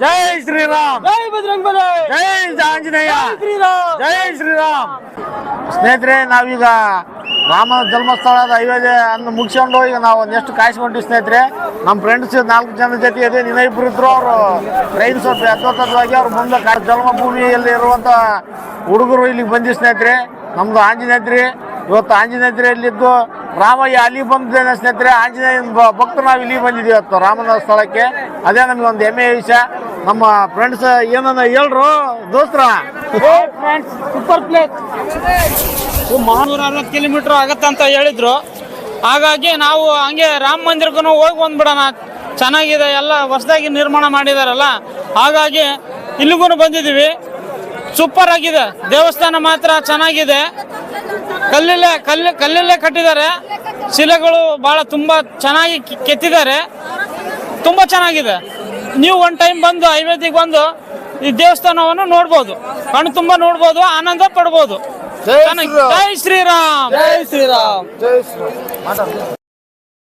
ಜೈ ಶ್ರೀರಾಮ್. ಜೈ ಬಜರಂಗ್ ಜೈ ಆಂಜನೇಯ. ಶ್ರೀರಾಮ್. ಜೈ ಶ್ರೀರಾಮ್. ಸ್ನೇಹಿತರೆ ನಾವೀಗ ರಾಮ ಜನ್ಮಸ್ಥಳದ ಐವೇದ್ಯ ಅನ್ನು ಮುಗಿಸ್ಕೊಂಡು ಈಗ ನಾವು ನೆಕ್ಸ್ಟ್ ಕಾಯಿಸ್ಕೊಂಡ್ವಿ ಸ್ನೇಹಿತರೆ. ನಮ್ಮ ಫ್ರೆಂಡ್ಸ್ ನಾಲ್ಕು ಜನ ಜೊತೆ ಇದೆ. ನಿನ್ನ ಇಬ್ರು ಇದ್ರು ಅವರು ಟ್ರೈನ್ ಸ್ವಲ್ಪ ಯಥೋತವಾಗಿ ಅವ್ರು ಮುಂದೆ ಜನ್ಮಭೂಮಿಯಲ್ಲಿ ಇರುವಂಥ ಹುಡುಗರು ಇಲ್ಲಿಗೆ ಬಂದಿ ಸ್ನೇಹಿತರೆ. ನಮ್ಮದು ಆಂಜನೇಯದ್ರಿ ಇವತ್ತು ಆಂಜನೇಯದ್ರಿಯಲ್ಲಿದ್ದು ರಾಮಯ್ಯ ಅಲ್ಲಿ ಬಂದಿದ್ದೇನೆ ಸ್ನೇಹಿತರೆ. ಆಂಜನೇಯ ಬ- ಭಕ್ತರು ನಾವು ಇಲ್ಲಿ ಬಂದಿದ್ದೀವಿ ಇವತ್ತು ರಾಮನ ಸ್ಥಳಕ್ಕೆ. ಅದೇ ನಮಗೆ ಒಂದು ಹೆಮ್ಮೆಯ ವಿಷಯ. ನಮ್ಮ ಫ್ರೆಂಡ್ಸ್ ಏನನ್ನ ಹೇಳ್ರು? ದೋಸ್ತ್ರ? ಫ್ರೆಂಡ್ಸ್ ಸೂಪರ್ ಪ್ಲೇಸ್ ಮಹಾನೂರ ಅರವತ್ತು ಕಿಲೋಮೀಟರ್ ಆಗತ್ತೆ ಅಂತ ಹೇಳಿದ್ರು. ಹಾಗಾಗಿ ನಾವು ಹಂಗೆ ರಾಮ ಮಂದಿರಕ್ಕೂ ಹೋಗಿ ಬಂದ್ಬಿಡೋಣ. ಚೆನ್ನಾಗಿದೆ ಎಲ್ಲ ಹೊಸದಾಗಿ ನಿರ್ಮಾಣ ಮಾಡಿದಾರಲ್ಲ. ಹಾಗಾಗಿ ಇಲ್ಲಿಗೂ ಬಂದಿದ್ದೀವಿ. ಸೂಪರ್ ಆಗಿದೆ. ದೇವಸ್ಥಾನ ಮಾತ್ರ ಚೆನ್ನಾಗಿದೆ. ಕಲ್ಲಲ್ಲೇ ಕಲ್ಲು ಕಲ್ಲಲ್ಲೇ ಕಟ್ಟಿದ್ದಾರೆ. ಶಿಲೆಗಳು ಭಾಳ ತುಂಬ ಚೆನ್ನಾಗಿ ಕಿ- ಕೆತ್ತಿದ್ದಾರೆ. ತುಂಬ ಚೆನ್ನಾಗಿದೆ. ನೀವು ಒಂದು ಟೈಮ್ ಬಂದು ಅಯೋಧ್ಯೆಗೆ ಬಂದು ಈ ದೇವಸ್ಥಾನವನ್ನು ನೋಡ್ಬೋದು. ಕಣ್ಣು ತುಂಬ ನೋಡ್ಬೋದು ಆನಂದ ಪಡ್ಬೋದು. ಜೈ ಚೆನ್ನಾಗಿ- ಶ್ರೀರಾಮ್. ಜೈ ಶ್ರೀರಾಮ್. ಜೈ ಶ್ರೀರಾಮ್. ಜೈ ಶ್ರೀರಾಮ್.